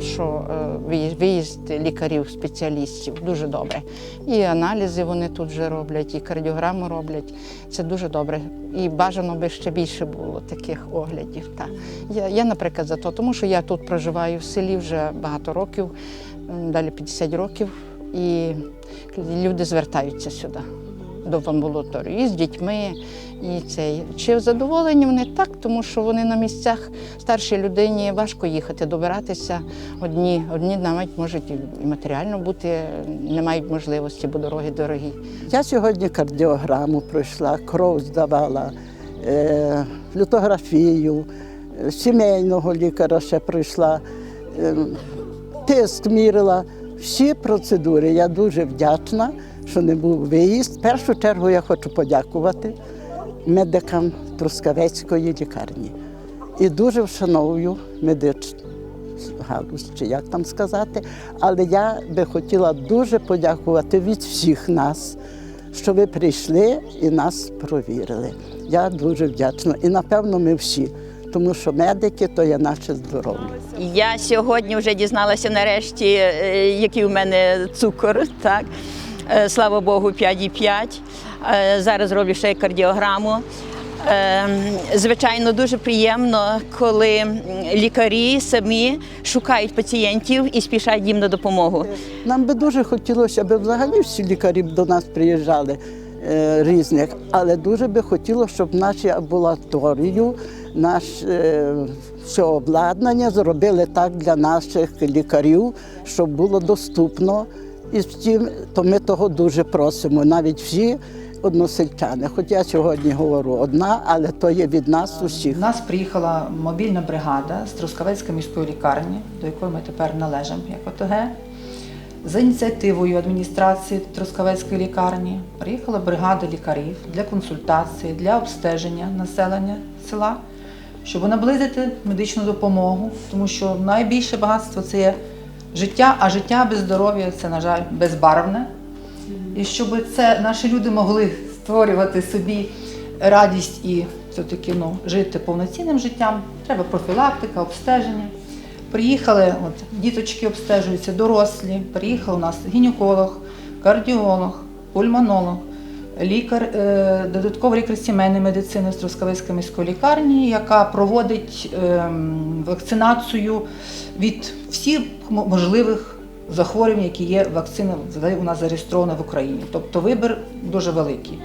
що е, виїзд- виїзд лікарів-спеціалістів дуже добре. І аналізи вони тут вже роблять, і кардіограму роблять. Це дуже добре. І бажано би ще більше було таких оглядів. Та. Я, я, наприклад, за то, тому що я тут проживаю в селі вже багато років, далі 50 років, і люди звертаються сюди до амбулаторії і з дітьми. І цей чи задоволені вони так, тому що вони на місцях старшій людині важко їхати, добиратися. Одні, одні навіть можуть і матеріально бути, не мають можливості, бо дороги дорогі. Я сьогодні кардіограму пройшла, кров здавала, е, флютографію, е, сімейного лікаря ще пройшла, е, тиск мірила. Всі процедури. Я дуже вдячна, що не був виїзд. В першу чергу я хочу подякувати медикам Трускавецької лікарні. І дуже вшановую медичну галузь, чи як там сказати. Але я би хотіла дуже подякувати від всіх нас, що ви прийшли і нас провірили. Я дуже вдячна. І напевно ми всі, тому що медики то є наше здоров'я. Я сьогодні вже дізналася нарешті, е, який у мене цукор. Так. Е, Слава Богу, 5,5. Е, Зараз роблю ще й кардіограму. Е, Звичайно, дуже приємно, коли лікарі самі шукають пацієнтів і спішать їм на допомогу. Нам би дуже хотілося, аби взагалі всі лікарі до нас приїжджали різних, але дуже би хотілося, щоб наші амбулаторію, наше все обладнання зробили так для наших лікарів, щоб було доступно. І втім, то ми того дуже просимо, навіть всі односельчани. Хоч я сьогодні говорю одна, але то є від нас усіх. У нас приїхала мобільна бригада з Трускавецької міської лікарні, до якої ми тепер належимо як ОТГ. За ініціативою адміністрації Трускавецької лікарні приїхала бригада лікарів для консультації, для обстеження населення села, щоб наблизити медичну допомогу, тому що найбільше багатство це є життя, а життя без здоров'я це, на жаль, безбарвне. І щоб це наші люди могли створювати собі радість і все-таки ну, жити повноцінним життям, треба профілактика, обстеження. Приїхали, от, діточки обстежуються, дорослі, приїхав у нас гінеколог, кардіолог, пульмонолог, лікар, е, додатковий лікар сімейної медицини з Трускавецької міської лікарні, яка проводить ем, вакцинацію від всіх можливих захворювань, які є вакцина у нас зареєстрована в Україні. Тобто вибір дуже великий.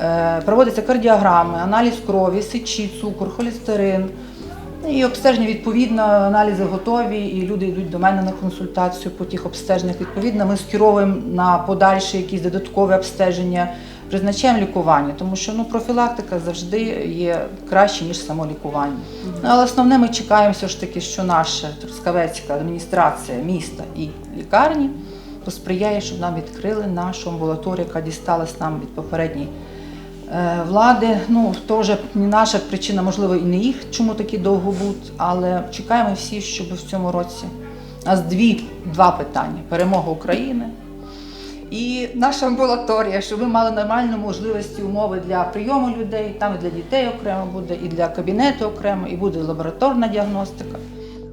Е, Проводяться кардіограми, аналіз крові, сечі, цукор, холестерин. І обстеження відповідно, аналізи готові, і люди йдуть до мене на консультацію по тих обстеженнях. Відповідно, ми скеровуємо на подальші якісь додаткові обстеження, призначаємо лікування, тому що ну, профілактика завжди є краще, ніж само лікування. Ну, але основне ми чекаємо все ж таки, що наша Трускавецька адміністрація міста і лікарні посприяє, щоб нам відкрили нашу амбулаторію, яка дісталась нам від попередньої е, влади. Ну, то вже не наша причина, можливо, і не їх, чому такі довго будуть, але чекаємо всі, щоб в цьому році у нас дві, два питання: перемога України. І наша амбулаторія, щоб ви мали нормальні можливості, умови для прийому людей, там і для дітей окремо буде, і для кабінету окремо, і буде лабораторна діагностика.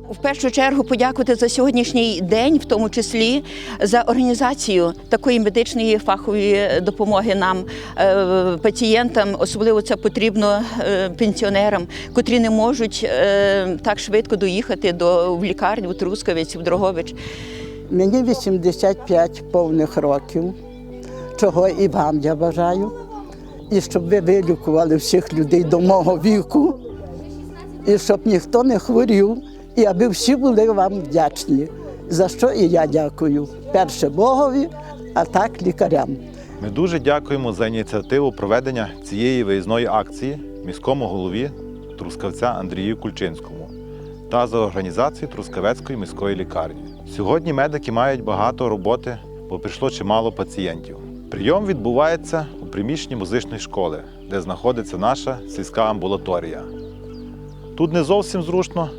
В першу чергу подякувати за сьогоднішній день, в тому числі за організацію такої медичної фахової допомоги нам, е, пацієнтам. Особливо це потрібно е, пенсіонерам, котрі не можуть е, так швидко доїхати до в лікарню, в Трускавець, в Дрогобич. Мені 85 повних років, чого і вам я бажаю. І щоб ви вилікували всіх людей до мого віку, і щоб ніхто не хворів, і аби всі були вам вдячні. За що і я дякую. Перше Богові, а так лікарям. Ми дуже дякуємо за ініціативу проведення цієї виїзної акції міському голові Трускавця Андрію Кульчинському та за організацію Трускавецької міської лікарні. Сьогодні медики мають багато роботи, бо прийшло чимало пацієнтів. Прийом відбувається у приміщенні музичної школи, де знаходиться наша сільська амбулаторія. Тут не зовсім зручно,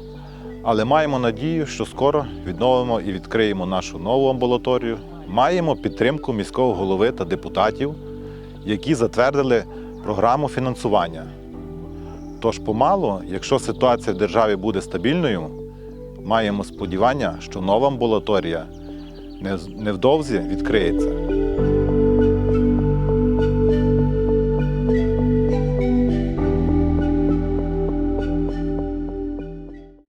але маємо надію, що скоро відновимо і відкриємо нашу нову амбулаторію. Маємо підтримку міського голови та депутатів, які затвердили програму фінансування. Тож помалу, якщо ситуація в державі буде стабільною, маємо сподівання, що нова амбулаторія невдовзі відкриється.